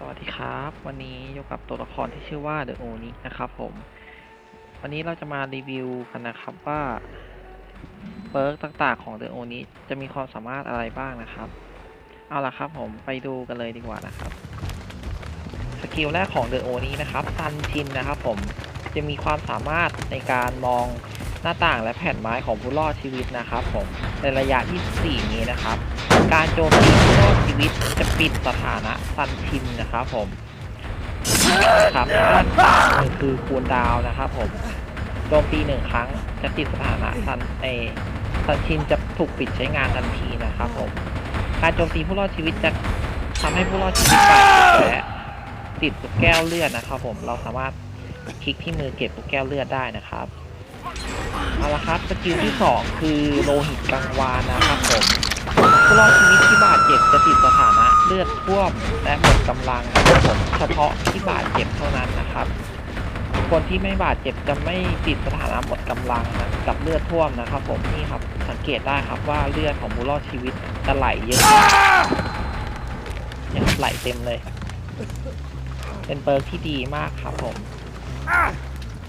สวัสดีครับ วันนี้อยู่กับตัวละครที่ชื่อว่าเดอะโอนินะครับผม วันนี้เราจะมารีวิวกันนะครับว่าเปิร์กต่างๆของเดอะโอนิจะมีความสามารถอะไรบ้างนะครับ เอาล่ะครับผมไปดูกันเลยดีกว่านะครับ สกิลแรกของเดอะโอนินะครับซันชินนะครับผมจะมีความสามารถในการมองหน้าต่างและแผ่นไม้ของผู้รอดชีวิตนะครับ ผมในระยะ 24 นี้นะครับ การโจมตีผู้รอดชีวิตจะปิดสถานะซันชินนะครับผมครับด้านคือคูลดาวนะครับผมโจมตีหนึ่งครั้งจะติดสถานะซันเอซันชินจะถูกปิดใช้งานทันทีนะครับผมการโจมตีผู้รอดชีวิตจะทำให้ผู้รอดชีวิตบาดเจ็บและติดลูกแก้วเลือดนะครับผมเราสามารถคลิกที่มือเก็บลูกแก้วเลือดได้นะครับเอาละครับสกิลที่สองคือโลหิตกังวานนะครับผม ผู้รอดชีวิตที่บาดเจ็บจะติดสถานะเลือดท่วมและหมดกำลังนะครับผมเฉพาะที่บาดเจ็บเท่านั้นนะครับ คนที่ไม่บาดเจ็บจะไม่ติดสถานะหมดกำลังนะกับเลือดท่วมนะครับ ผมนี่ครับสังเกตได้ครับว่าเลือดของผู้รอดชีวิตจะไหลเยอะเนี่ยครับไหลเต็มเลย เป็นเปิร์กที่ดีมากครับผม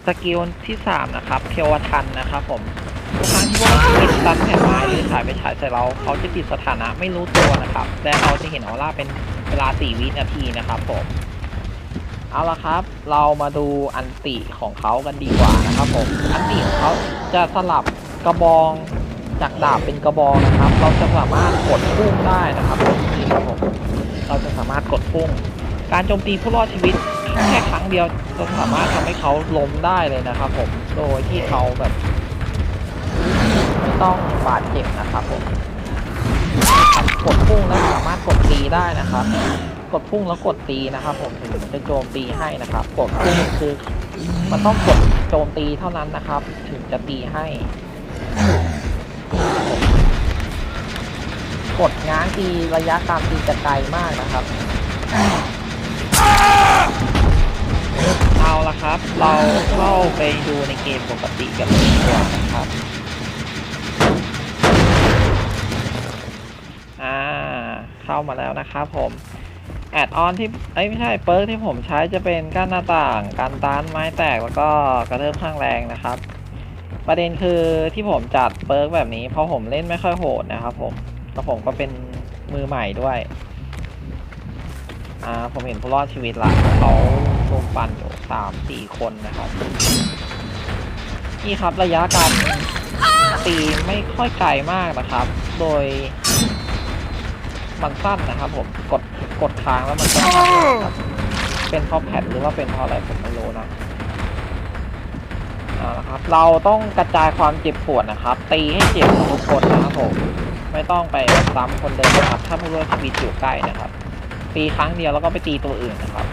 สกิลที่สามนะครับเทวทันนะครับผม กครั้งที่ว่าชีวิตตันแผ่นไม้หรือฉายไปฉายใส่เราเขาจะติดสถานะไม่รู้ตัวนะครับ และเราจะเห็นออร่าเป็นเวลา 4 วินาทีนะครับผม เอาละครับ เรามาดูอันติของเขากันดีกว่านะครับผม อันติของเขาจะสลับกระบองจากดาบเป็นกระบองนะครับ เราจะสามารถกดพุ่งได้นะครับนี่ครับผม เราจะสามารถกดพุ่ง การโจมตีผู้รอดชีวิตแค่ครั้งเดียวจะสามารถทำให้เขาล้มได้เลยนะครับผม โดยที่เขาแบบ ต้องบาดเจ็บนะครับผมกดพุ่งแล้วสามารถกดตีได้นะครับ กดพุ่งแล้วกดตีนะครับ ผมถึงจะโจมตีให้นะครับ กดพุ่งคือมันต้องกดโจมตีเท่านั้นนะครับ ถึงจะตีให้ กดง้างตีระยะการตีจะไกลมากนะครับ เอาละครับ เราเข้าไปดูในเกมปกติกันเลยดีกว่านะครับ อ่าเข้ามาแล้วนะครับผมแอดออนที่เอ้ยไม่ใช่เปิร์กที่ผมใช้จะเป็นก้านหน้าต่างการต้านไม้แตกแล้วก็กระเทิบข้างแรงนะครับ ประเด็นคือที่ผมจัดเปิร์กแบบนี้เพราะผมเล่นไม่ค่อยโหดนะครับผมแล้วผมก็เป็นมือใหม่ด้วยอ่าผมเห็นผู้รอดชีวิตละเขาลุมปั่นอยู่สามสี่คนนะครับนี่ครับระยะการตีไม่ค่อยไกลมากนะครับ โดย มันสั้นนะครับผมกดกดค้างแล้วมันก็สั้นนะครับเป็นเพราะแพทหรือว่าเป็นเพราะอะไรผมไม่รู้นะเอาละครับ เราต้องกระจายความเจ็บปวดนะครับ ตีให้เจ็บทุกคนนะครับผมไม่ต้องไปซ้ำคนเดิมนะครับ ถ้าผู้ร่วมชีวิตอยู่ใกล้นะครับ ตีครั้งเดียวแล้วก็ไปตีตัวอื่นนะครับ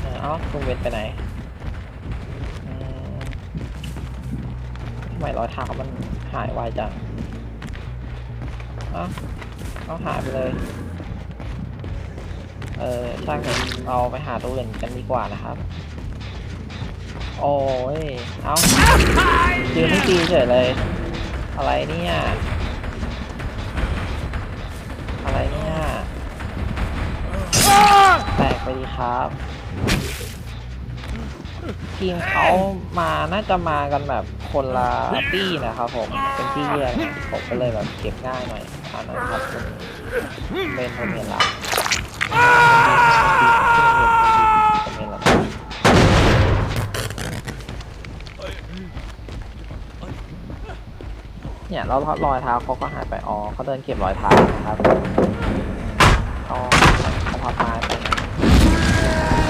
เออเอ้าลุงเวนไปไหนอืมทำไมรอยเท้ามันหายไวจัง เอาเอาหายไปเลย เออช่างเถอะเราไปหาตัวอื่นกันดีกว่านะครับ โอ้ย เอายืนไม่ตีเฉยเลย อะไรเนี่ย อะไรเนี่ย แตกไปดีครับ ทีมเขามาน่าจะมากันแบบคนละตี้นะครับผมเป็นที่แยกนะผมก็เลยแบบเก็บง่ายหน่อยอันนั้นครับเป็นผมเห็นละผมเห็นละเนี่ยเรารอยเท้าเขาก็หายไปอ๋อเขาเดินเก็บรอยเท้านะครับเขาเขาพับไม้ไปนะ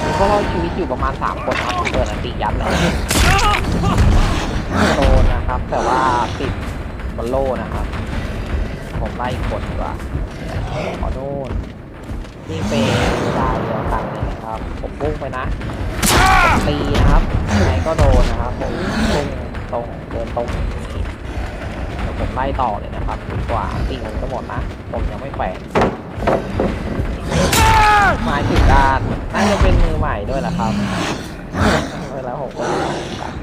มี ก็รอดชีวิตอยู่ประมาณสามคนครับเดินอันติยัดเลยโดนนะครับ แต่ว่าติดบอลโล่นะครับ ผมไล่กดกว่าขอโน่นนี่เป็นดาวเดียวกันเลยนะครับ ผมพุ่งไปนะตีนะครับยังไงก็โดนนะครับผมพุ่งตรงเดินตรงอย่างนี้เดี๋ยวผมไล่ต่อเลยนะครับดีกว่าตีผมก็หมดนะ ผมยังไม่แขวน ไม้ติดด้านน่าจะเป็นมือใหม่ด้วยนะครับเวลาผมก็ครับ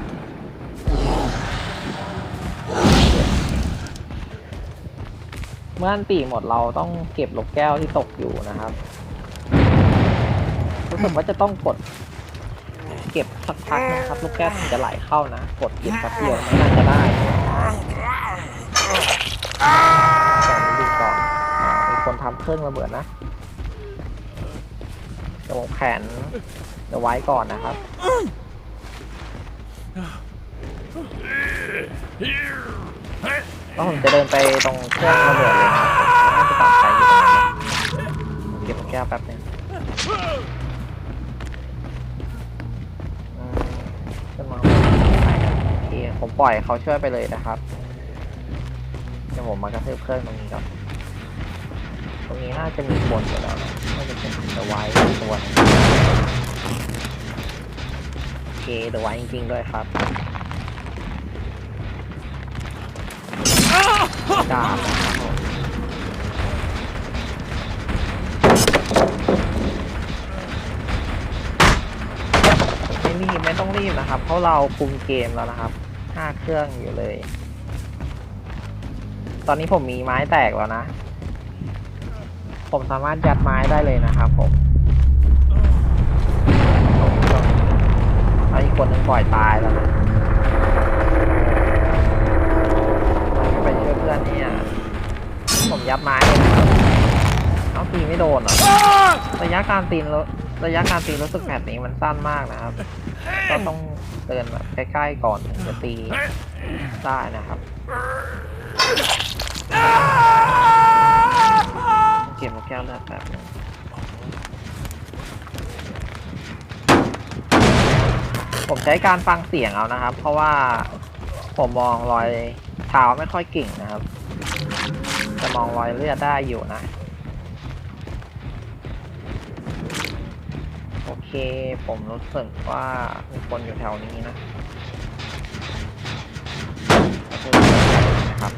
เมื่ออันตีหมดเราต้องเก็บลูกแก้วที่ตกอยู่นะครับรู้สึกว่าจะต้องกด เก็บสักพักนะครับ ลูกแก้วถึงจะไหลเข้านะ กดเก็บแป๊บเดียวไม่น่าจะได้แต่ดูก่อนอ่ามีคนทำเครื่องระเบิดนะ ดี๋ยวผมแผนเดี๋ยวไว้ก่อนนะครับก็ผมจะเดินไปตรงเครื่องระเบิดเลยนะครับผมน่าจะตัดไฟอยู่ตรงนั้นเก็บแก้วแป๊บนึงอืมขึ้นมาโอเคผมปล่อยเขาช่วยไปเลยนะครับ เดี๋ยวผมมากระทืบเครื่องตรงนี้ก่อน ตรงนี้น่าจะมีคนอยู่แล้วนะน่าจะเป็นเดอะไวท์ตัวโอเคเดอะไวท์จริงๆด้วยครับดาบนะครับผมไม่รีบไม่ต้องรีบนะครับ เพราะเราคุมเกมแล้วนะครับห้าเครื่องอยู่เลย ตอนนี้ผมมีไม้แตกแล้วนะ ผมสามารถยัดไม้ได้เลยนะครับผมเอาอีกคนนึงปล่อยตายแล้วนะไปช่วยเพื่อนเนี่ย ผมยับไม้เลยนะครับเอาตีไม่โดนหรอระยะการตีนระยะการตีรู้สึกแผดนี้มันสั้นมากนะครับ ก็ต้องเดินแบบใกล้ๆก่อนจะตีได้นะครับ เก็บลูกแก้วเลือดแบบนึงผมใช้การฟังเสียงเอานะครับ เพราะว่าผมมองรอยเท้าไม่ค่อยเก่งนะครับ จะมองรอยเลือดได้อยู่นะ โอเค ผมรู้สึกว่ามีคนอยู่แถวนี้นะนะครับ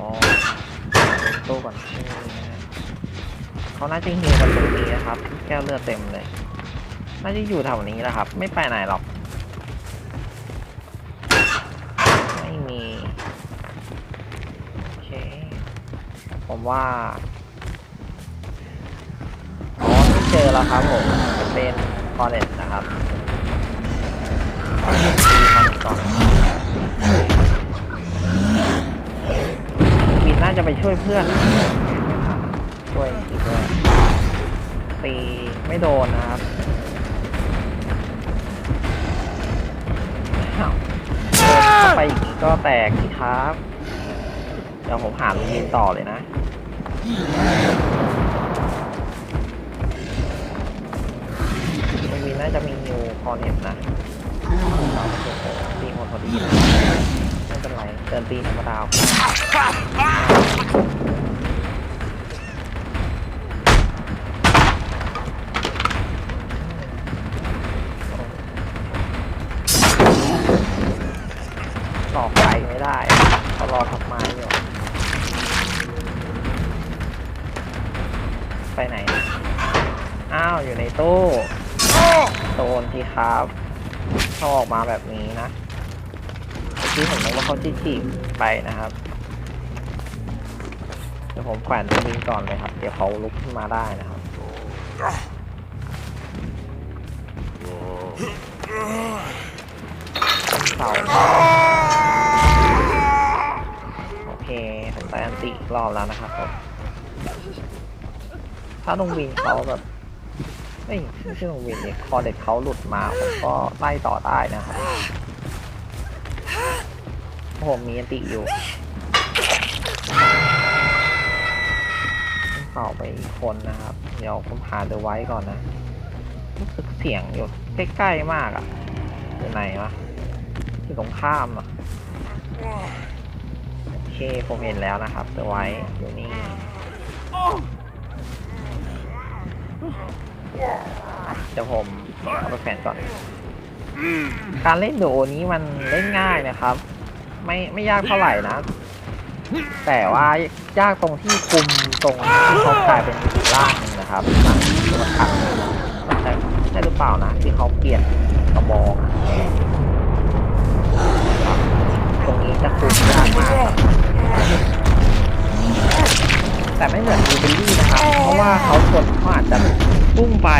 อ๋อ เดินตู้ก่อนนี่นะฮะเขาน่าจะฮิวกันตรงนี้นะครับ แก้วเลือดเต็มเลย น่าจะอยู่แถวนี้แหละครับ ไม่ไปไหนหรอก ไม่มี โอเค ผมว่า อ๋อที่เจอแล้วครับผม เป็นคอเรตนะครับตีมันก่อน จะไปช่วยเพื่อนช่วยอีกด้วยตีไม่โดนนะครับเข้าไปอย่างนี้ก็แตกสิครับ เดี๋ยวผมหาลุงวินต่อเลยนะลุงวินน่าจะมีนิวคอร์เน็ตนะตีหมดพอดีไม่เป็นไรเดินตีธรรมดา ต่อไฟไม่ได้เขารอทับไม้อยู่ไปไหน อ้าว อยู่ในตู้โดนทีครับชอบออกมาแบบนี้นะเมื่อกี้ผมนึกว่าเขาจีจีบไปนะครับ เดี๋ยวผมแขวนตัวนี้ก่อนเลยครับ เดี๋ยวเขาลุกขึ้นมาได้นะครับเสาโอ เคผมได้อันติรอบแล้วนะครับผมถ้าลงวินเขาแบบเอ้ยไม่ใช่ลงวินเนี่ยคอเด็กเขาหลุดมาผมก็ไล่ต่อได้นะครับผมมีอันติอยู่ต้องเป่าไปอีกคนนะครับ เดี๋ยวผมหาเดอะไว้ก่อนนะรู้สึกเสียงอยู่ใกล้ๆมากอะ่ะอยู่ไหนวะอยู่ตรงข้ามอะ เคผมเห็นแล้วนะครับเอะไว้อยู่นี่เดี๋ยวผมเอาไปแขวนก่อน การเล่นโดนี้มันเล่นง่ายนะครับ ไม่ไม่ยากเท่าไหร่นะ แต่ว่ายากตรงที่คุมตรงที่เขากลายเป็นร่างนะครับตัวขัดใช่ใช่หรือเปล่านะ ที่เขาเปลี่ยนกระบอกตรงนี้จะคุมยากมาก ไป